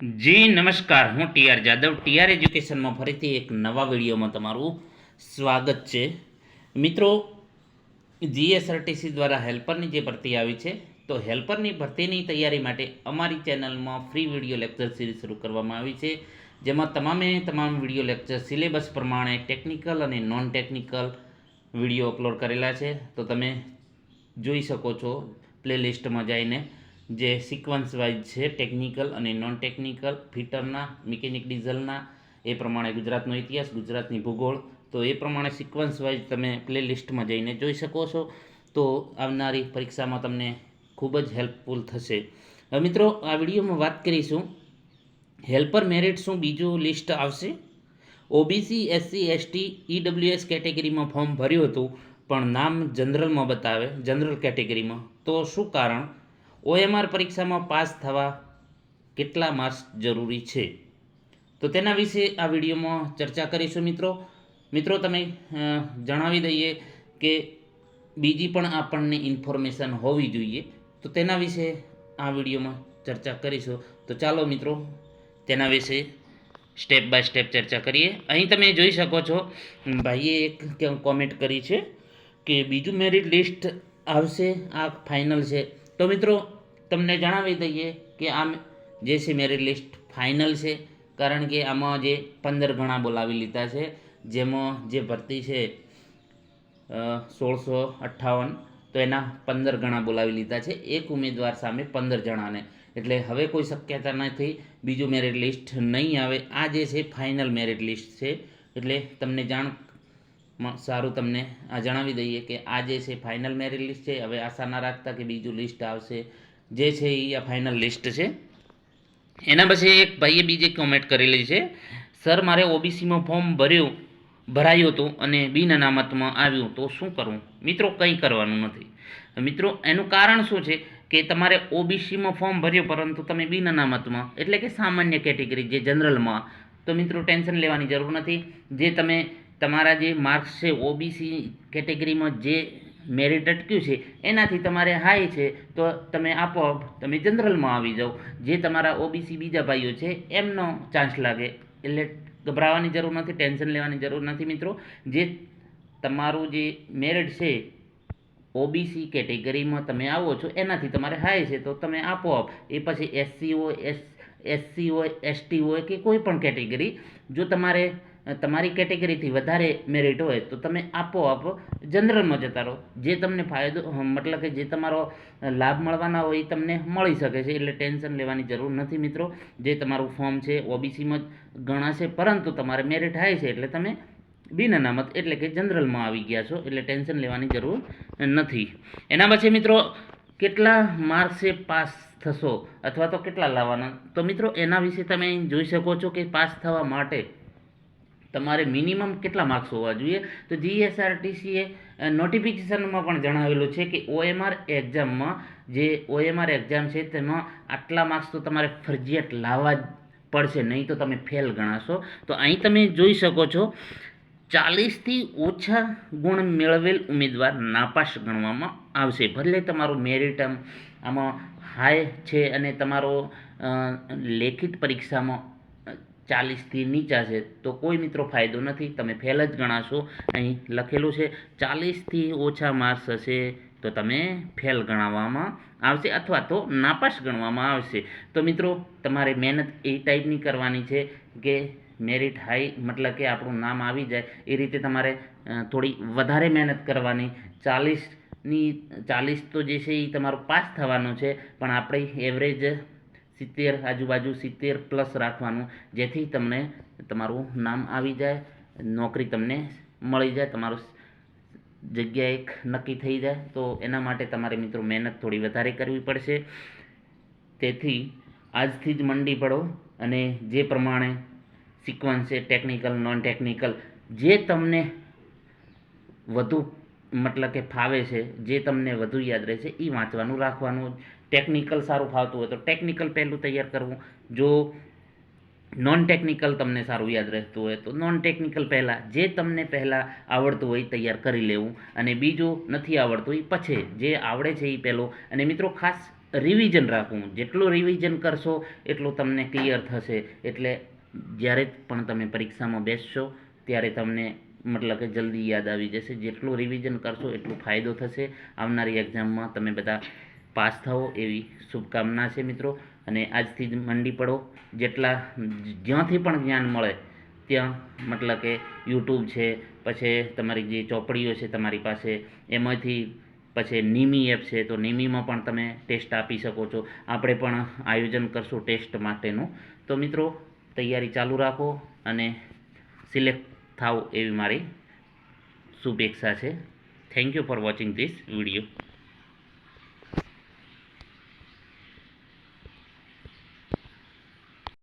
જી, નમસ્કાર. હું TR Jadav. TR એજ્યુકેશનમાં ફરીથી એક નવા વિડીયોમાં તમારું સ્વાગત છે. મિત્રો જીએસઆરટીસી દ્વારા હેલ્પરની જે ભરતી આવી છે, તો હેલ્પરની ભરતીની તૈયારી માટે અમારી ચેનલમાં ફ્રી વીડિયો લેક્ચર સિરીઝ શરૂ કરવામાં આવી છે, જેમાં તમામે તમામ વીડિયો લેક્ચર સિલેબસ પ્રમાણે ટેકનિકલ અને નોન ટેકનિકલ વીડિયો અપલોડ કરેલા છે. તો તમે જોઈ શકો છો, પ્લેલિસ્ટમાં જઈને. જે સિક્વન્સ વાઇઝ છે ટેકનિકલ અને નોન ટેકનિકલ ફિટરના મિકેનિક ડીઝલના એ પ્રમાણે ગુજરાતનો ઇતિહાસ, ગુજરાતની ભૂગોળ. તો એ પ્રમાણે સિક્વન્સ વાઇઝ તમે પ્લેલિસ્ટમાં જઈને જોઈ શકો છો. તો આવનારી પરીક્ષામાં તમને ખૂબ જ હેલ્પફુલ થશે. હવે મિત્રો, આ વિડીયોમાં વાત કરીશું હેલ્પર મેરિટ શું બીજું લિસ્ટ આવશે? ઓબીસી એસસી એસટી ઈડબ્લ્યુએસ કેટેગરીમાં ફોર્મ ભર્યું હતું, પણ નામ જનરલમાં બતાવે જનરલ કેટેગરીમાં તો શું કારણ? ઓએમઆર પરીક્ષામાં પાસ થવા કેટલા માર્ક્સ જરૂરી છે? તો તેના વિશે આ વિડીયોમાં ચર્ચા કરીશું મિત્રો. મિત્રો, તમે જણાવી દઈએ કે બીજી પણ આપણને ઇન્ફોર્મેશન હોવી જોઈએ. તો તેના વિશે આ વિડીયોમાં ચર્ચા કરીશું. તો ચાલો મિત્રો, તેના વિશે સ્ટેપ બાય સ્ટેપ ચર્ચા કરીએ. અહીં તમે જોઈ શકો છો, ભાઈએ એક કોમેન્ટ કરી છે કે બીજું મેરિટ લિસ્ટ આવશે, આ ફાઇનલ છે. તો મિત્રો તમને જણાવી દઈએ કે આમ જે છે મેરિટ લિસ્ટ ફાઇનલ છે, કારણ કે આમાં જે પંદર ગણા બોલાવી લીધા છે, જેમાં જે ભરતી છે સોળસો અઠ્ઠાવન, તો એના પંદર ગણા બોલાવી લીધા છે, એક ઉમેદવાર સામે પંદર જણાને. એટલે હવે કોઈ શક્યતા નથી, બીજું મેરિટ લિસ્ટ નહીં આવે. આ જે છે ફાઇનલ મેરિટ લિસ્ટ છે, એટલે તમને જાણ સારું તમને આ જણાવી દઈએ કે આ જે છે ફાઇનલ મેરિટ લિસ્ટ છે, હવે આશા ના રાખતા કે બીજું લિસ્ટ આવશે. જે છે એ આ ફાઇનલ લિસ્ટ છે. એના પછી એક ભાઈએ બીજે કોમેન્ટ કરેલી છે. સર, મારે ઓબીસીમાં ફોર્મ ભર્યું, ભરાયું હતું અને બિન અનામતમાં આવ્યું, તો શું કરવું મિત્રો, કંઈ કરવાનું નથી. મિત્રો, એનું કારણ શું છે કે તમારે ઓબીસીમાં ફોર્મ ભર્યું, પરંતુ તમે બિન અનામતમાં, એટલે કે સામાન્ય કેટેગરી જે જનરલમાં તો મિત્રો, ટેન્શન લેવાની જરૂર નથી. જે તમે, તમારા જે માર્ક્સ છે ઓબીસી કેટેગરીમાં જે મેરિટ અટક્યું છે, એનાથી તમારે હાઈ છે, તો તમે આપોઆપ તમે જનરલમાં આવી જાઓ. જે તમારા ઓબીસી બીજા ભાઈઓ છે, એમનો ચાન્સ લાગે. એટલે ગભરાવાની જરૂર નથી, ટેન્શન લેવાની જરૂર નથી મિત્રો. જે તમારું જે મેરિટ છે, ઓબીસી કેટેગરીમાં તમે આવો છો, એનાથી તમારે હાઈ છે, તો તમે આપોઆપ એ પછી એસસી હોય એસ એસસી હોય એસટી હોય કે કોઈ પણ કેટેગરી, જો તમારે તમારી કેટેગરીથી વધારે મેરિટ હોય તો તમે આપોઆપ જનરલમાં જતા રહો. જે તમને ફાયદો મતલબ કે જે તમારો લાભ મળવાના હોય એ તમને મળી શકે છે, એટલે ટેન્શન લેવાની જરૂર નથી મિત્રો. જે તમારું ફોર્મ છે, ઓબીસીમાં જ ગણાશે, પરંતુ તમારે મેરિટ હાઈ છે, એટલે તમે બિન અનામત, એટલે કે જનરલમાં આવી ગયા છો, એટલે ટેન્શન લેવાની જરૂર નથી. એના પછી મિત્રો, કેટલા માર્ક્સે પાસ થશો અથવા તો કેટલા લાવવાના? તો મિત્રો, એના વિશે તમે જોઈ શકો છો કે પાસ થવા માટે તમારે મિનિમમ કેટલા માર્ક્સ હોવા જોઈએ? તો જીએસઆરટીસીએ નોટિફિકેશનમાં પણ જણાવેલું છે કે ઓએમઆર એક્ઝામમાં જે ઓએમઆર એક્ઝામ છે તેમાં આટલા માર્ક્સ તો તમારે ફરજિયાત લાવવા જ પડશે, નહીં તો તમે ફેલ ગણાશો. તો અહીં તમે જોઈ શકો છો, ચાલીસથી ઓછા ગુણ મેળવેલ ઉમેદવાર નાપાસ ગણવામાં આવશે. ભલે તમારું મેરિટ આમ, આમાં હાઈ છે અને તમારો લેખિત પરીક્ષામાં ચાલીસથી નીચા છે. તો કોઈ મિત્રો ફાયદો નથી, તમે ફેલ જ ગણાશો. અહીં લખેલું છે, ચાલીસથી ઓછા માર્ક્સ હશે તો તમે ફેલ ગણાવવામાં આવશે અથવા તો નાપાસ ગણવામાં આવશે. તો મિત્રો, તમારે મહેનત એ ટાઈપની કરવાની છે કે મેરિટ હાઈ મતલબ કે આપણું નામ આવી જાય, એ રીતે તમારે થોડી વધારે મહેનત કરવાની. ચાલીસની ચાલીસ તો જે છે એ તમારું પાસ થવાનું છે, પણ આપણે એવરેજ સિત્તેર, આજુબાજુ સિત્તેર પ્લસ રાખવાનું. જેથી તમને તમારું નામ આવી જાય, નોકરી તમને મળી જાય, તમારું જગ્યા એક નક્કી થઈ જાય. તો એના માટે તમારે મિત્રો મહેનત થોડી વધારે કરવી પડશે. તેથી આજથી જ મંડી પડો અને જે પ્રમાણે સિક્વન્સ છે ટેકનિકલ નોન ટેકનિકલ જે તમને વધુ મતલબ કે ફાવે છે, જે તમને વધુ યાદ રહેશે એ વાંચવાનું, રાખવાનું. ટેકનિકલ સારું ફાવતું હોય તો ટેકનિકલ પહેલું તૈયાર કરવું. જો નોન ટેકનિકલ તમને સારું યાદ રહેતું હોય તો નોન ટેકનિકલ પહેલાં, જે તમને પહેલાં આવડતું હોય તૈયાર કરી લેવું. અને બીજું નથી આવડતું એ પછી, જે આવડે છે એ પહેલો. અને મિત્રો ખાસ રિવિઝન રાખવું. જેટલું રિવિઝન કરશો, એટલું તમને ક્લિયર થશે. એટલે જ્યારે પણ તમે પરીક્ષામાં બેસશો, ત્યારે તમને મતલબ કે જલ્દી યાદ આવી જશે. જેટલું રિવિઝન કરશો, એટલું ફાયદો થશે. આવનારી એક્ઝામમાં તમે બધા પાસ થવો એવી શુભકામના છે મિત્રો. અને આજથી જ મંડી પડો. જેટલા જ્યાંથી પણ જ્ઞાન મળે, ત્યાં મતલબ કે યુટ્યુબ છે, પછી તમારી જે ચોપડીઓ છે તમારી પાસે, એમાંથી પછી નિમી એપ છે, તો નિમીમાં પણ તમે ટેસ્ટ આપી શકો છો. આપણે પણ આયોજન કરશું ટેસ્ટ માટેનું. તો મિત્રો, તૈયારી ચાલુ રાખો અને સિલેક્ટ થાવ એવી મારી શુભેચ્છા છે. Thank you for watching this video